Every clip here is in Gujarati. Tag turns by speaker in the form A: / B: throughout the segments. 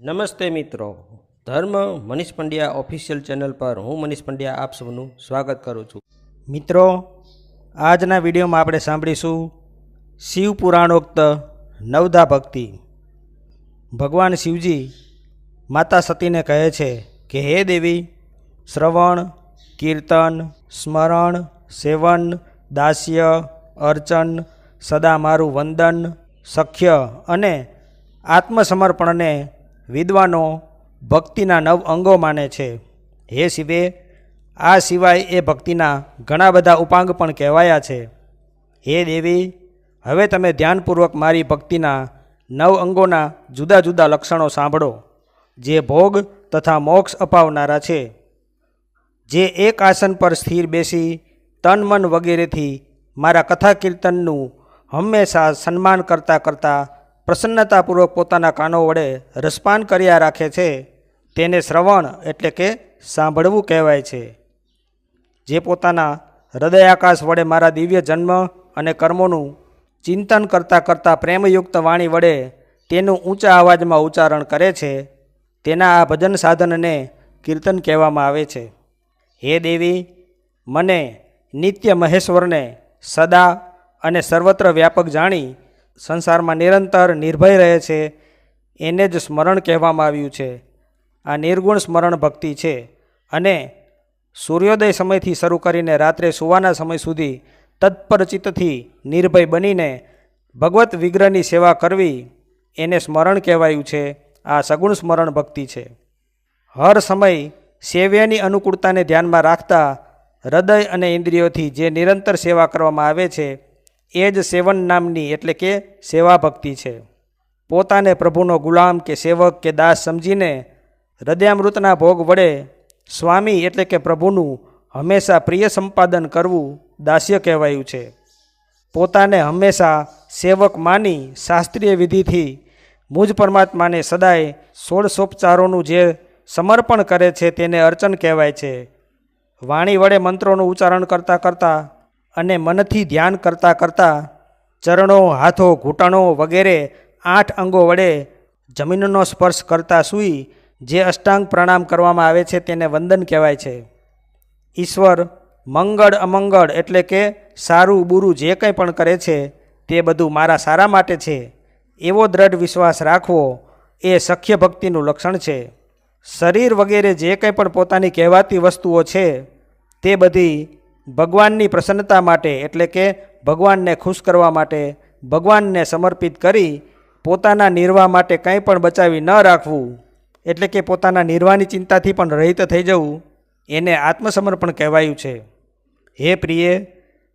A: નમસ્તે મિત્રો. ધર્મ મનીષ પંડ્યા ઓફિશિયલ ચેનલ પર હું મનીષ પંડ્યા આપ સૌનું સ્વાગત કરું છું.
B: મિત્રો, આજના વિડીયોમાં આપણે સાંભળીશું શિવ પુરાણોક્ત નવદા ભક્તિ. ભગવાન શિવજી માતા સતીને કહે છે કે, હે દેવી, શ્રવણ, કીર્તન, સ્મરણ, સેવન, દાસ્ય, અર્ચન, સદા મારું વંદન, સખ્ય અને આત્મસમર્પણને વિદ્વાનો ભક્તિના નવ અંગો માને છે. હે શિવે, આ સિવાય એ ભક્તિના ઘણા બધા ઉપાંગ પણ કહેવાયા છે. હે દેવી, હવે તમે ધ્યાનપૂર્વક મારી ભક્તિના નવ અંગોના જુદા જુદા લક્ષણો સાંભળો, જે ભોગ તથા મોક્ષ અપાવનારા છે. જે એક આસન પર સ્થિર બેસી તન મન વગેરેથી મારા કથા કીર્તનનું હંમેશા સન્માન કરતાં કરતાં પ્રસન્નતાપૂર્વક પોતાના કાનો વડે રસપાન કર્યા રાખે છે, તેને શ્રવણ એટલે કે સાંભળવું કહેવાય છે. જે પોતાના હૃદયાકાશ વડે મારા દિવ્ય જન્મ અને કર્મોનું ચિંતન કરતાં કરતાં પ્રેમયુક્ત વાણી વડે તેનું ઊંચા અવાજમાં ઉચ્ચારણ કરે છે, તેના આ ભજન સાધનને કીર્તન કહેવામાં આવે છે. હે દેવી, મને નિત્ય મહેશ્વરને સદા અને સર્વત્ર વ્યાપક જાણી સંસારમાં નિરંતર નિર્ભય રહે છે, એને જ સ્મરણ કહેવામાં આવ્યું છે. આ નિર્ગુણ સ્મરણ ભક્તિ છે અને સૂર્યોદય સમયથી શરૂ કરીને રાત્રે સુવાના સમય સુધી તત્પરચિતથી નિર્ભય બનીને ભગવત વિગ્રહની સેવા કરવી એને સ્મરણ કહેવાયું છે. આ સગુણ સ્મરણ ભક્તિ છે. હર સમય સેવ્યની અનુકૂળતાને ધ્યાનમાં રાખતા હૃદય અને ઇન્દ્રિયોથી જે નિરંતર સેવા કરવામાં આવે છે એ જ સેવન નામની એટલે કે સેવા ભક્તિ છે. પોતાને પ્રભુનો ગુલામ કે સેવક કે દાસ સમજીને હૃદયામૃતના ભોગ વડે સ્વામી એટલે કે પ્રભુનું હંમેશા પ્રિય સંપાદન કરવું દાસ્ય કહેવાયું છે. પોતાને હંમેશા સેવક માની શાસ્ત્રીય વિધિથી મુજ પરમાત્માને સદાય સોળસોપચારોનું જે સમર્પણ કરે છે તેને અર્ચન કહેવાય છે. વાણી વડે મંત્રોનું ઉચ્ચારણ કરતાં કરતાં અને મનથી ધ્યાન કરતાં કરતાં ચરણો, હાથો, ઘૂંટણો વગેરે આઠ અંગો વડે જમીનનો સ્પર્શ કરતા સૂઈ જે અષ્ટાંગ પ્રણામ કરવામાં આવે છે તેને વંદન કહેવાય છે. ઈશ્વર મંગળ અમંગળ એટલે કે સારું બુરું જે કંઈ પણ કરે છે તે બધું મારા સારા માટે છે. એવો દ્રઢ વિશ્વાસ રાખવો એ સખ્ય ભક્તિનું લક્ષણ છે. શરીર વગેરે જે કંઈ પણ પોતાની કહેવાતી વસ્તુઓ છે તે બધી ભગવાનની પ્રસન્નતા માટે, એટલે કે ભગવાનને ખુશ કરવા માટે, ભગવાનને સમર્પિત કરી પોતાના નિર્વાહ માટે કંઈ પણ બચાવી ન રાખવું, એટલે કે પોતાના નિર્વાહની ચિંતાથી પણ રહિત થઈ જવું, એને આત્મસમર્પણ કહેવાયું છે. હે પ્રિય,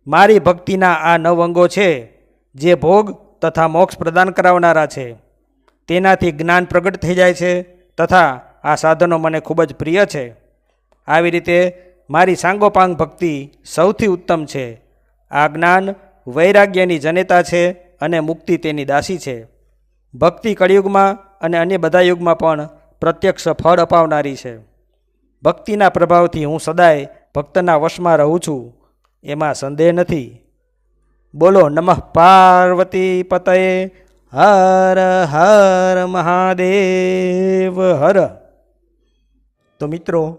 B: મારી ભક્તિના આ નવ અંગો છે, જે ભોગ તથા મોક્ષ પ્રદાન કરાવનારા છે. તેનાથી જ્ઞાન પ્રગટ થઈ જાય છે તથા આ સાધનો મને ખૂબ જ પ્રિય છે. આવી રીતે મારી સાંગોપાંગ ભક્તિ સૌથી ઉત્તમ છે. આ જ્ઞાન વૈરાગ્યની જનેતા છે અને મુક્તિ તેની દાસી છે. ભક્તિ કળિયુગમાં અને અન્ય બધા યુગમાં પણ પ્રત્યક્ષ ફળ અપાવનારી છે. ભક્તિના પ્રભાવથી હું સદાય ભક્તના વશમાં રહું છું, એમાં સંદેહ નથી. બોલો, નમઃ પાર્વતી પતયે, હર હર મહાદેવ, હર. તો મિત્રો